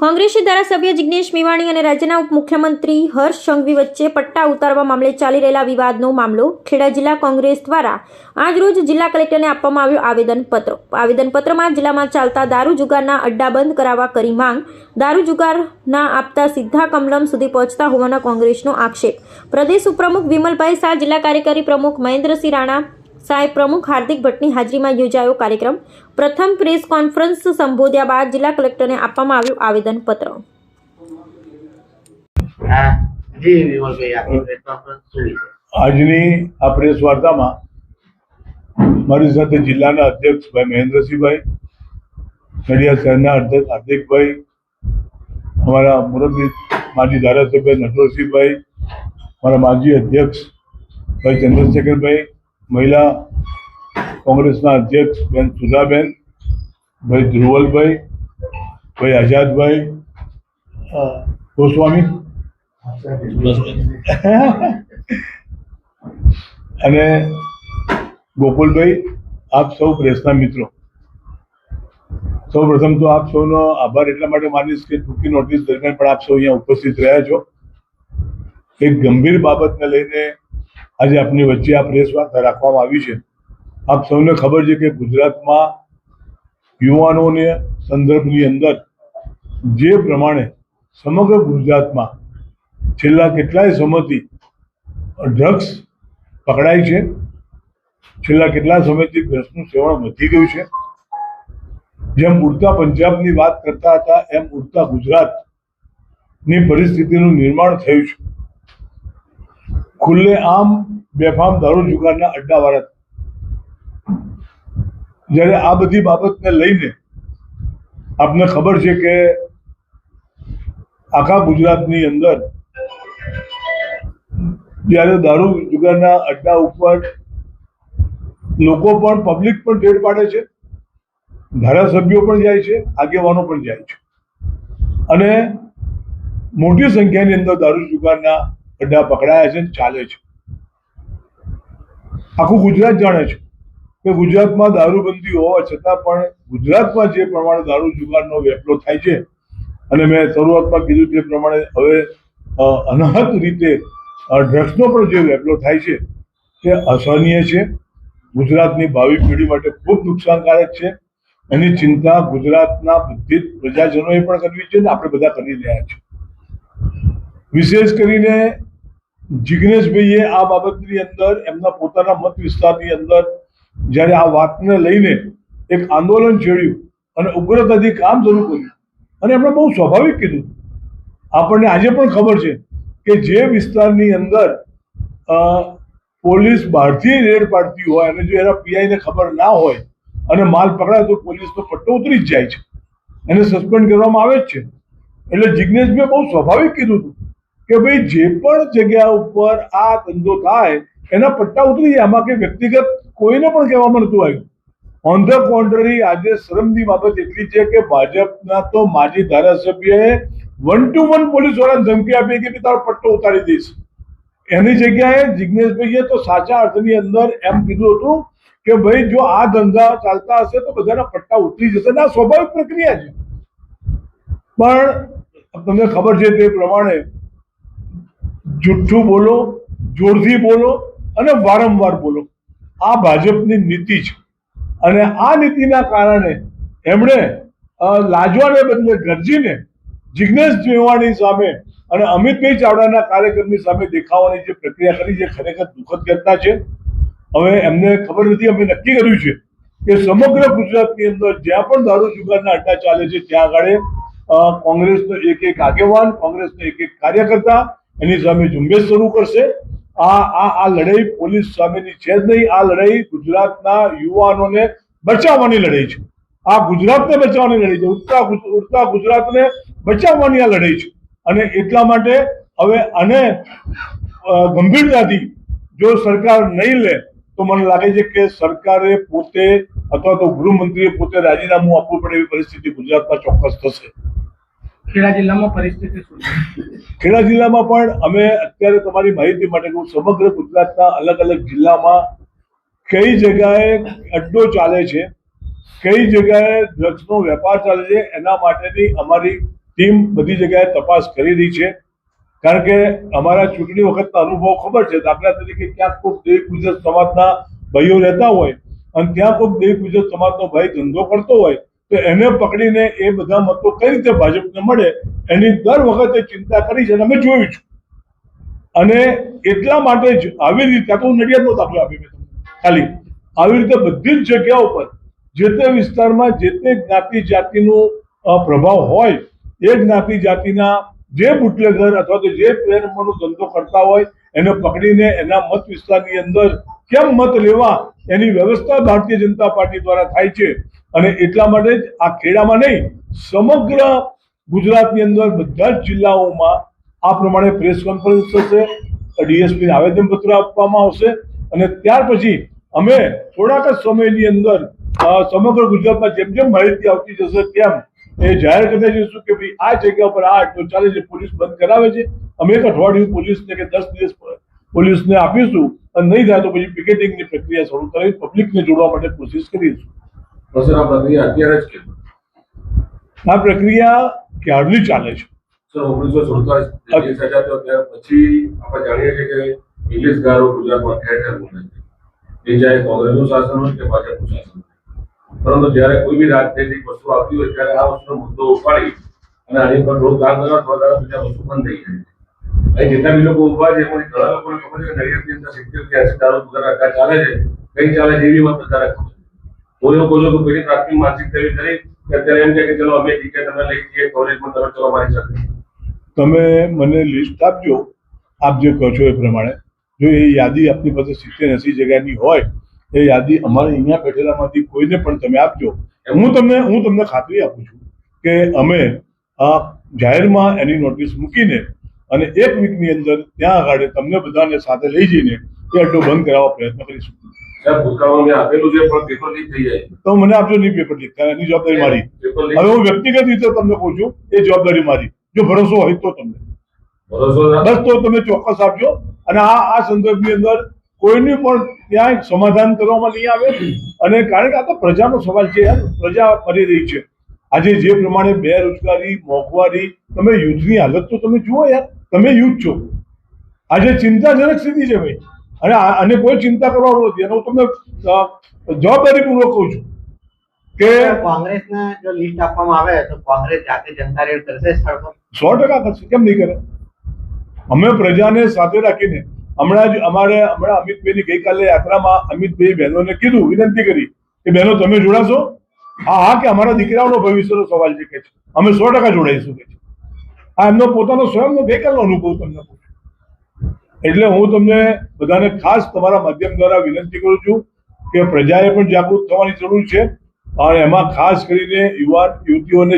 કોંગ્રેસી ધારાસભ્ય જિજ્ઞેશ મેવાણી અને રાજ્યના ઉપમુખ્યમંત્રી હર્ષ સંઘવી વચ્ચે પટ્ટા ઉતારવા મામલે ચાલી રહેલા વિવાદનો મામલો ખેડા જિલ્લા કોંગ્રેસ દ્વારા આજરોજ જિલ્લા કલેક્ટરને આપવામાં આવ્યો આવેદનપત્ર. આવેદનપત્રમાં જિલ્લામાં ચાલતા દારૂ જુગારના અડ્ડા બંધ કરાવવા કરી માંગ, દારૂ જુગારના આપતા સીધા કમલમ સુધી પહોંચતા હોવાનો કોંગ્રેસનો આક્ષેપ. પ્રદેશ ઉપપ્રમુખ વિમલભાઈ શાહ, જિલ્લા કાર્યકારી પ્રમુખ મહેન્દ્રસિંહ રાણા સાહેબ પ્રમુખ હાર્દિક ભટ્ટની હાજરીમાં યોજાયો કાર્યક્રમ. પ્રથમ પ્રેસ કોન્ફરન્સ સંબોધ્યા બાદ જિલ્લા કલેક્ટરને આપવામાં આવ્યું પ્રેસ કોન્ફરન્સ આજની આ પ્રેસ વાર્તામાં મારી સાથે જિલ્લાના અધ્યક્ષ ભાઈ મહેન્દ્રસિંહભાઈ નડિયાદ શહેરના અધ્યક્ષ હાર્દિકભાઈ અમારા મુરબી માજી ધારાસભ્ય નટવરસિંહભાઈ મારા માજી અધ્યક્ષ ભાઈ ચંદ્રશેખરભાઈ મહિલા કોંગ્રેસના અધ્યક્ષ બેન સુધાબેન ભાઈ ધ્રુવલભાઈ, ભાઈ આઝાદભાઈ ગોસ્વામી. અને ગોકુલભાઈ, આપ સૌ પ્રેસના મિત્રો. સૌ પ્રથમ તો આપ સૌનો આભાર એટલા માટે માનીશ કે ટૂંકી નોટિસ દરમિયાન પણ આપ સૌ અહીંયા ઉપસ્થિત રહ્યા છો. એક ગંભીર બાબતને લઈને આજે આપની વચ્ચે આ પ્રેસ વાર્તા રાખવામાં આવી છે. આપ સૌને ખબર છે કે ગુજરાતમાં યુવાનોને સંદર્ભની અંદર જે પ્રમાણે સમગ્ર ગુજરાતમાં છેલ્લા કેટલાય સમયથી ડ્રગ્સ પકડાય છે, છેલ્લા કેટલા સમયથી ડ્રગ્સનું સેવન વધી ગયું છે. જેમ ઉડતા પંજાબની વાત કરતા હતા, એમ ઉડતા ગુજરાતની પરિસ્થિતિનું નિર્માણ થયું છે. ખુલ્લે આમ બેફામ દારૂ જુગારના અડ્ડાવાળા જ્યારે આ બધી બાબતને લઈને આપને ખબર છે કે આખા ગુજરાતની અંદર જ્યારે દારૂ જુગારના અડ્ડા ઉપર લોકો પણ પબ્લિક પણ રેડ પાડે છે, ધારાસભ્યો પણ જાય છે, આગેવાનો પણ જાય છે. અને મોટી સંખ્યાની અંદર દારૂ જુગારના અડ્ડા પકડાયા છે ચાલે છે. આખું ગુજરાત જાણે છે કે ગુજરાતમાં દારૂબંધી હોવા છતાં પણ ગુજરાતમાં જે પ્રમાણે દારૂ જુગારનો વેપલો થાય છે અને મેં શરૂઆતમાં કીધું તે પ્રમાણે હવે અનાહત રીતે ડ્રગ્સનો પણ જે વેપલો થાય છે તે અસહનીય છે. ગુજરાતની ભાવિ પેઢી માટે ખૂબ નુકસાનકારક છે. એની ચિંતા ગુજરાતના બધી જ પ્રજાજનોએ પણ કરવી છે ને આપણે બધા કરી રહ્યા છીએ. વિશેષ કરીને જિગ્નેશભાઈએ આ બાબતની અંદર, એમના પોતાના મત વિસ્તારની અંદર જ્યારે આ વાતને લઈને એક આંદોલન છેડ્યું અને ઉગ્રતાથી કામ શરૂ કર્યું અને એમણે બહુ સ્વાભાવિક કીધું. આપણને આજે પણ ખબર છે કે જે વિસ્તારની અંદર પોલીસ બહારથી રેડ પાડતી હોય અને જો એના પીઆઈને ખબર ના હોય અને માલ પકડાય તો પોલીસનો પટ્ટો ઉતરી જ જાય છે. એને સસ્પેન્ડ કરવામાં આવે જ છે. એટલે જિજ્ઞેશભાઈ બહુ સ્વાભાવિક કીધું હતું કે ભાઈ, જે પણ જગ્યા ઉપર આ ધંધો થાય, એના પટ્ટા ઉતરી જાય. આમાં કે વ્યક્તિગત કોઈને પણ કહેવામાં નતું આવ્યું. ઓન ધ કોન્ટ્રરી આજે શરમની બાબત એટલી છે કે ભાજપના તો માજી ધારાસભ્યએ વન ટુ વન પોલીસ વાળાને ધમકી આપી કે ભઈ તારો પટ્ટો ઉતારી દઈશ. એની જગ્યાએ જિજ્ઞેશભાઈએ તો સાચા અર્થની અંદર એમ કીધું હતું કે ભાઈ, જો આ ધંધા ચાલતા હશે તો બધાના પટ્ટા ઉતરી જશે. ને આ સ્વાભાવિક પ્રક્રિયા છે. પણ તમને ખબર છે તે પ્રમાણે જુઠ્ઠું બોલો, જોરથી બોલો અને વારંવાર બોલો. આ ભાજપની નીતિ છે. અને આ નીતિના કારણે એમણે લાજવાને બદલે ગરજીને જિજ્ઞેશ મેવાણી સામે અને અમિતભાઈ ચાવડાના કાર્યક્રમની સામે દેખાવાની જે પ્રક્રિયા કરી છે ખરેખર દુઃખદ ઘટના છે. હવે એમને ખબર નથી, અમે નક્કી કર્યું છે કે સમગ્ર ગુજરાતની અંદર જ્યાં પણ દારૂ જુગારના અડ્ડા ચાલે છે, ત્યાં આગળ કોંગ્રેસનો એક એક આગેવાન, કોંગ્રેસનો એક એક કાર્યકર્તા એની સામે ઝુંબેશ શરૂ કરશે. આ આ આ લડાઈ પોલીસ સામેની છે જ નહીં. આ લડાઈ ગુજરાતના યુવાનોને બચાવવાની લડાઈ છે. આ ગુજરાતને બચાવવાની લડાઈ છે. ઉડતા ઉડતા ગુજરાતને બચાવવાની આ લડાઈ છે. અને એટલા માટે હવે આને ગંભીરતાથી જો સરકાર નહીં લે, તો મને લાગે છે કે સરકારે પોતે અથવા તો ગૃહમંત્રીએ પોતે રાજીનામું આપવું પડે એવી પરિસ્થિતિ ગુજરાતમાં ચોક્કસ થશે. ખેડા જિલ્લામાં પરિસ્થિતિ શું ખેડા જિલ્લામાં પણ અમે અત્યારે તમારી માહિતી માટે કહું, સમગ્ર ગુજરાતના અલગ અલગ જિલ્લામાં કઈ જગ્યાએ અડ્ડો ચાલે છે, કઈ જગ્યાએ ડ્રગ્સનો વેપાર ચાલે છે, એના માટેની અમારી ટીમ બધી જગ્યાએ તપાસ કરી રહી છે. કારણ કે અમારા ચૂંટણી વખતના અનુભવ ખબર છે, દાખલા તરીકે ક્યાંક કોઈક દેવી ગુજરાત સમાજના ભાઈઓ રહેતા હોય અને ત્યાં કોઈક દેવી ગુજરાત સમાજનો ભાઈ ધંધો કરતો હોય તો એને પકડીને એ બધા મતો કઈ રીતે ભાજપને મળે, એની દર વખતે ચિંતા કરી છે અને અમે જોયું છું. અને એટલા માટે જ આવી રીતે તો હું નડિયાદનો દાખલો આપી મેં તમને. ખાલી, આવી રીતે બધી જ જગ્યાઓ પર જે તે વિસ્તારમાં જે તે જ્ઞાતિ જાતિનું પ્રભાવ હોય, એ જ્ઞાતિ જાતિના જે બુટલેગર અથવા તો જે બે ધંધો કરતા હોય, એને પકડીને એના મત વિસ્તારની અંદર કેમ મત લેવા એની વ્યવસ્થા ભારતીય જનતા પાર્ટી દ્વારા થાય છે. અને એટલા માટે જ આ ખેડામાં નહીં, સમગ્ર ગુજરાતની અંદર બધા જ જિલ્લાઓમાં આ પ્રમાણે પ્રેસ કોન્ફરન્સ થશે ડીએસપીને આવેદનપત્ર આપવામાં આવશે અને ત્યાર પછી અમે થોડાક જ સમયની અંદર સમગ્ર ગુજરાતમાં જેમ જેમ માહિતી આવતી જશે તેમ એ જાહેર કરતા જઈશું કે ભાઈ આ જગ્યા પર આ આટલો ચાલે છે, પોલીસ બંધ કરાવે છે. અમે એક અઠવાડિયું પોલીસને કે દસ દિવસ પોલીસને આપીશું અને નહીં થાય તો પછી પિકેટિંગની પ્રક્રિયા શરૂ કરી પબ્લિકને જોડવા માટે કોશિશ કરીશું. સર આ પ્રક્રિયા અત્યારે જ કેમ? આ પ્રક્રિયા ક્યારની ચાલે છે? સર ઓગણીસો સુડતાલીસ જે સર્જાતો ત્યાર પછી આપણે જાણીએ છીએ કે ઇંગ્લિશ ગારો ગુજરાતમાં ઠેર ઠેર બોલે છે. એ ચાહે કોંગ્રેસનું શાસન હોય કે ભાજપનું શાસન હોય. પરંતુ જ્યારે કોઈ બી રાજનૈતિક વસ્તુ આવતી હોય ત્યારે આ વસ્તુનો મુદ્દો ઉપાડી અને આની પર થોડું કામ કરવા તો વધારે બીજા વસ્તુ બંધ થઈ જાય અહીં જેટલા બી લોકો ઊભા છે એમાંથી ઘણા લોકોને ખબર છે કે નડિયાદની અંદર સિત્તેર કે એસી દારૂ દુકાન અડ્ડા ચાલે છે કઈ ચાલે છે એવી વાત બધાને ખબર છે કોઈ લોકો જો પેલી પ્રાથમિક માનસિક એવી કરી અત્યારે એમ કે ચલો અમે ટીકે તમે લઈ જઈએ કોલેજમાં તમે ચલો મારી શકે તમે મને લિસ્ટ આપજો. આપ જે કહો છો એ પ્રમાણે. જો એ યાદી આપની પાસે સિત્તેર એસી જગ્યાની હોય એ યાદી અમારે અહીંયા બેઠેલામાંથી કોઈને પણ તમે આપજો. હું તમને હું તમને ખાતરી આપું છું કે અમે આ જાહેરમાં એની નોટિસ મૂકીને અને એક વીકની અંદર ત્યાં આગળ તમને બધાને સાથે લઈ જઈને એ અડ્ડો બંધ કરાવવા પ્રયત્ન કરીશું. તો મને આપજો નહીં પેપર લીક એની જવાબદારી મારી. હવે હું વ્યક્તિગત રીતે તમને કહું છું એ જવાબદારી મારી. જો ભરોસો હોય તો તમને. બસ તો તમે ચોક્કસ આપજો. અને આ આ સંદર્ભની અંદર કોઈની પણ ત્યાં સમાધાન કરવામાં નહીં આવે. અને કારણ કે આ તો પ્રજાનો સવાલ છે યાર પ્રજા મરી રહી છે. આજે જે પ્રમાણે બેરોજગારી મોંઘવારી તમે યુદ્ધની હાલત તો તમે જુઓ યાર તમે યુદ્ધ છો. આજે ચિંતાજનક સ્થિતિ છે ભાઈ. અને અને આને કોઈ ચિંતા કરવાનું નથી. અને હું તમને જવાબદારી જવાબદારીપૂર્વક કહું છું કે કોંગ્રેસને જો લિસ્ટ આપવામાં આવે તો કોંગ્રેસ જાતે જનતા રેડ કરશે સ્થળ પર? સો ટકા કરશે. કેમ નહીં કરે? અમે પ્રજાને સાથે રાખીને હમણાં જ અમારે હમણાં અમિતભાઈની ગઈકાલે યાત્રામાં અમિતભાઈ બહેનોને કીધું વિનંતી કરી કે બહેનો તમે જોડાશો? હા હા કે અમારા દીકરાઓનો ભવિષ્યનો સવાલ છે કે છે. અમે સો ટકા જોડાઈશું કે છે. આ એમનો પોતાનો સ્વયંનો ગઈકાલનો અનુભવ તમને પૂછું. એટલે હું તમને બધાને ખાસ તમારા માધ્યમ દ્વારા વિનંતી કરું છું કે પ્રજાએ પણ જાગૃત થવાની જરૂર છે. અને એમાં ખાસ કરીને યુવા યુવતીઓને